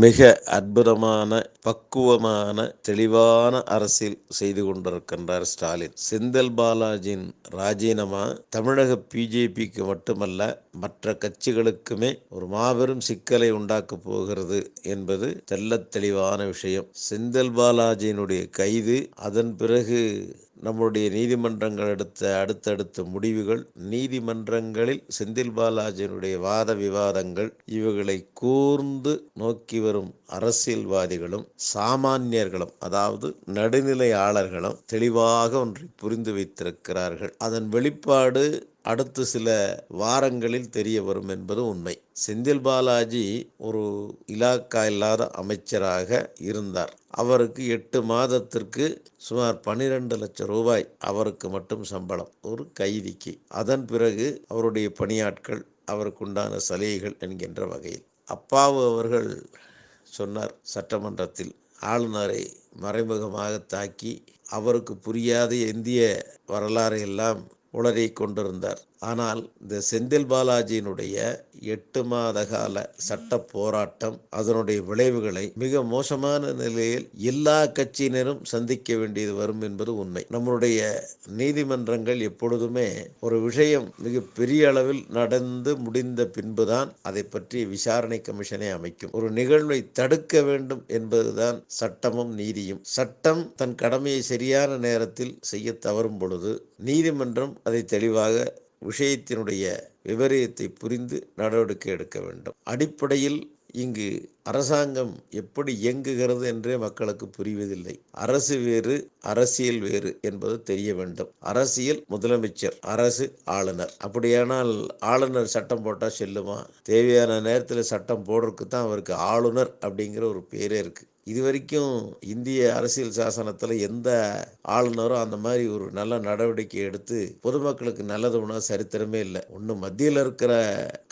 மிக அற்புதமான பக்குவமான தெளிவான அரசியல் செய்து கொண்டிருக்கின்றார் ஸ்டாலின். செந்தில் பாலாஜியின் ராஜினாமா தமிழக பிஜேபிக்கு மட்டுமல்ல மற்ற கட்சிகளுக்குமே ஒரு மாபெரும் சிக்கலை உண்டாக்கப் போகிறது என்பது தெல்ல தெளிவான விஷயம். செந்தில் பாலாஜியினுடைய கைது அதன் பிறகு நம்முடைய நீதிமன்றங்கள் எடுத்த அடுத்தடுத்த முடிவுகள் நீதிமன்றங்களில் செந்தில் பாலாஜியினுடைய வாத விவாதங்கள் இவைகளை கூர்ந்து நோக்கி வரும் அரசியல்வாதிகளும் சாமானியர்களும் அதாவது நடுநிலையாளர்களும் தெளிவாக ஒன்றை புரிந்து வைத்திருக்கிறார்கள். அதன் வெளிப்பாடு அடுத்து சில வாரங்களில் தெரிய வரும் என்பது உண்மை. செந்தில் பாலாஜி ஒரு இலாக்கா இல்லாத அமைச்சராக இருந்தார். அவருக்கு எட்டு மாதத்திற்கு சுமார் பன்னிரெண்டு லட்சம் ரூபாய் அவருக்கு மட்டும் சம்பளம் ஒரு கைதிக்கு. அதன் பிறகு அவருடைய பணியாட்கள் அவருக்குண்டான சலுகைகள் என்கின்ற வகையில். அப்பாவு அவர்கள் சொன்னார் சட்டமன்றத்தில் ஆளுநரை மறைமுகமாக தாக்கி அவருக்கு புரியாத இந்திய வரலாறு எல்லாம் உளறி கொண்டிருந்தார். ஆனால் இந்த செந்தில் பாலாஜியினுடைய எட்டு மாத கால சட்ட போராட்டம் அதனுடைய விளைவுகளை மிக மோசமான நிலையில் எல்லா கட்சியினரும் சந்திக்க வேண்டியது வரும் என்பது உண்மை. நம்முடைய நீதிமன்றங்கள் எப்பொழுதுமே ஒரு விஷயம் மிக பெரிய அளவில் நடந்து முடிந்த பின்புதான் அதை பற்றி விசாரணை கமிஷனை அமைக்கும். ஒரு நிகழ்வை தடுக்க வேண்டும் என்பதுதான் சட்டமும் நீதியும். சட்டம் தன் கடமையை சரியான நேரத்தில் செய்ய தவறும் பொழுது நீதிமன்றம் அதை தெளிவாக விஷயத்தினுடைய விபரீதத்தை புரிந்து நடவடிக்கை எடுக்க வேண்டும். அடிப்படையில் இங்கு அரசாங்கம் எப்படி இயங்குகிறது என்றே மக்களுக்கு புரிவதில்லை. அரசு வேறு அரசியல் வேறு என்பது தெரிய வேண்டும். அரசியல் முதலமைச்சர் அரசு ஆளுநர். அப்படியானால் ஆளுநர் சட்டம் போட்டால் செல்லுமா? தேவையான நேரத்தில் சட்டம் போடுறதுக்கு தான் அவருக்கு ஆளுநர் அப்படிங்கிற ஒரு பேரே இருக்குது இது வரைக்கும் இந்திய அரசியல் சாசனத்தில் எந்த ஆளுநரும் அந்த மாதிரி ஒரு நல்ல நடவடிக்கை எடுத்து பொதுமக்களுக்கு நல்லது உணவு சரித்திரமே இல்லை. ஒன்று மத்தியில் இருக்கிற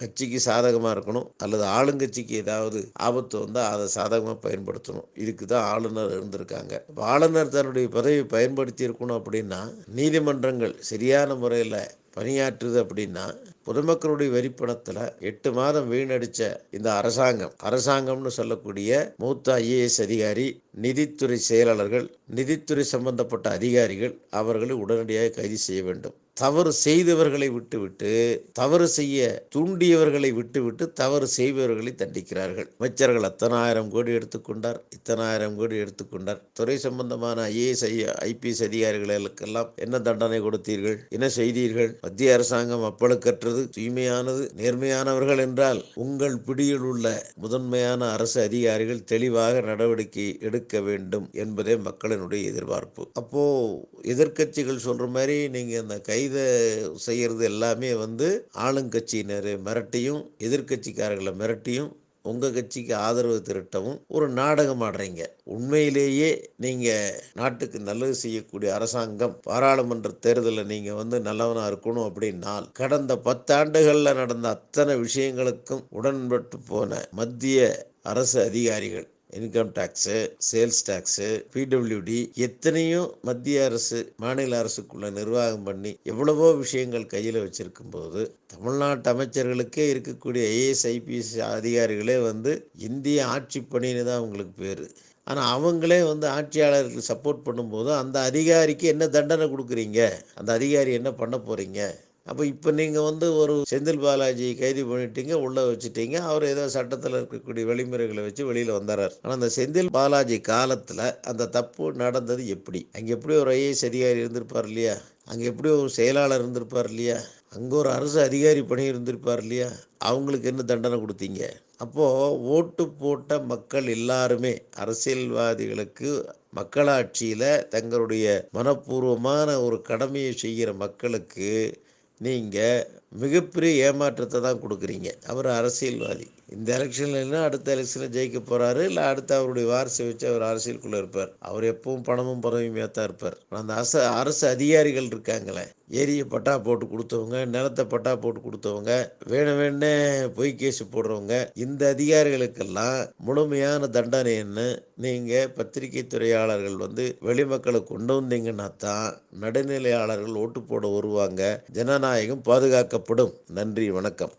கட்சிக்கு சாதகமாக இருக்கணும் அல்லது ஆளுங்கட்சிக்கு ஏதாவது ஆபத்து வந்தால் அதை சாதகமாக பயன்படுத்தணும். இதுக்கு தான் ஆளுநர் இருந்திருக்காங்க. ஆளுநர் தன்னுடைய பதவியை பயன்படுத்தி இருக்கணும் அப்படின்னா நீதிமன்றங்கள் சரியான முறையில் பணியாற்றுது அப்படின்னா பொதுமக்களுடைய வரிப்பணத்தில் எட்டு மாதம் வீணடிச்ச இந்த அரசாங்கம் அரசாங்கம்னு சொல்லக்கூடிய மூத்த ஐஏஎஸ் அதிகாரி நிதித்துறை செயலாளர்கள் நிதித்துறை சம்பந்தப்பட்ட அதிகாரிகள் அவர்களை உடனடியாக கைது செய்ய வேண்டும். தவறு செய்தவர்களை விட்டுவிட்டு தவறு செய்ய தூண்டியவர்களை விட்டுவிட்டு தவறு செய்பவர்களை தண்டிக்கிறார்கள். அமைச்சர்கள் அத்தனாயிரம் கோடி எடுத்துக்கொண்டார் இத்தனாயிரம் கோடி எடுத்துக்கொண்டார் துறை சம்பந்தமான ஐஏஎஸ் ஐபிஎஸ் அதிகாரிகளுக்கெல்லாம் என்ன தண்டனை கொடுத்தீர்கள்? என்ன செய்தீர்கள்? மத்திய அரசாங்கம் அப்பழுக்கற்றது தூய்மையானது நேர்மையானவர்கள் என்றால் உங்கள் பிடியில் உள்ள முதன்மையான அரசு அதிகாரிகள் தெளிவாக நடவடிக்கை எடுக்க வேண்டும் என்பதே மக்களினுடைய எதிர்பார்ப்பு. அப்போ எதிர்கட்சிகள் சொல்ற மாதிரி நீங்க அந்த கை செய்யறது எல்லாமே வந்து ஆளுங்கட்சியினர் மிரட்டியும் எதிர்கட்சிக்காரர்களை மிரட்டியும் உங்கள் கட்சிக்கு ஆதரவு திரட்டவும் ஒரு நாடகம் ஆடுறீங்க. உண்மையிலேயே நீங்கள் நாட்டுக்கு நல்லது செய்யக்கூடிய அரசாங்கம் பாராளுமன்ற தேர்தலில் நீங்கள் வந்து நல்லவனாக இருக்கணும் அப்படின்னால் கடந்த பத்தாண்டுகளில் நடந்த அத்தனை விஷயங்களுக்கும் உடன்பட்டு போன மத்திய அரசு அதிகாரிகள் income tax sales tax PWD எத்தனையோ மத்திய அரசு மாநில அரசுக்குள்ள நிர்வாகம் பண்ணி எவ்வளவோ விஷயங்கள் கையில் வச்சிருக்கும் போது தமிழ்நாட்டு அமைச்சர்களுக்கே இருக்கக்கூடிய ஐஏஎஸ் ஐபிஎஸ் அதிகாரிகளே வந்து இந்திய ஆட்சி பணின்னு தான் அவங்களுக்கு பேர். ஆனால் அவங்களே வந்து ஆட்சியாளருக்கு சப்போர்ட் பண்ணும்போது அந்த அதிகாரிக்கு என்ன தண்டனை கொடுக்குறீங்க? அந்த அதிகாரி என்ன பண்ண போகிறீங்க அப்போ இப்போ நீங்கள் வந்து ஒரு செந்தில் பாலாஜி கைது பண்ணிட்டீங்க உள்ளே வச்சுட்டீங்க. அவர் ஏதோ சட்டத்தில் இருக்கக்கூடிய வழிமுறைகளை வச்சு வெளியில் வந்தார் ஆனால் அந்த செந்தில் பாலாஜி காலத்தில் அந்த தப்பு நடந்தது எப்படி? அங்கே எப்படி ஒரு ஐஏஎஸ் அதிகாரி இருந்திருப்பார் இல்லையா? அங்கே எப்படி ஒரு செயலாளர் இருந்திருப்பார் இல்லையா? அங்கே ஒரு அரசு அதிகாரி பணி இருந்திருப்பார் இல்லையா? அவங்களுக்கு என்ன தண்டனை கொடுத்தீங்க? அப்போது ஓட்டு போட்ட மக்கள் எல்லாருமே அரசியல்வாதிகளுக்கு மக்களாட்சியில் தங்களுடைய மனப்பூர்வமான ஒரு கடமையை செய்கிற மக்களுக்கு நீங்கள் மிகப்பெரிய ஏமாற்றத்தை தான் கொடுக்குறீங்க. அவர் அரசியல்வாதி. இந்த எலெக்ஷனில் இல்லைன்னா அடுத்த எலெக்ஷனில் ஜெயிக்க போகிறாரு இல்லை அடுத்து அவருடைய வாரிசை வச்சு அவர் அரசியலுக்குள்ளே இருப்பார். அவர் எப்பவும் பணமும் பதவியுமே தான் இருப்பார். அந்த அரசு அரசு அதிகாரிகள் இருக்காங்களே ஏரியை பட்டா போட்டு கொடுத்தவங்க நிலத்தை பட்டா போட்டு கொடுத்தவங்க வேணும் வேணே பொய் கேஸ் போடுறவங்க இந்த அதிகாரிகளுக்கெல்லாம் முழுமையான தண்டனை என்ன? நீங்கள் பத்திரிகை துறையாளர்கள் வந்து வெளிமக்களை கொண்டு வந்தீங்கன்னா தான் நடுநிலையாளர்கள் ஓட்டு போட வருவாங்க. ஜனநாயகம் பாதுகாக்க வழங்கப்படும் நன்றி வணக்கம்.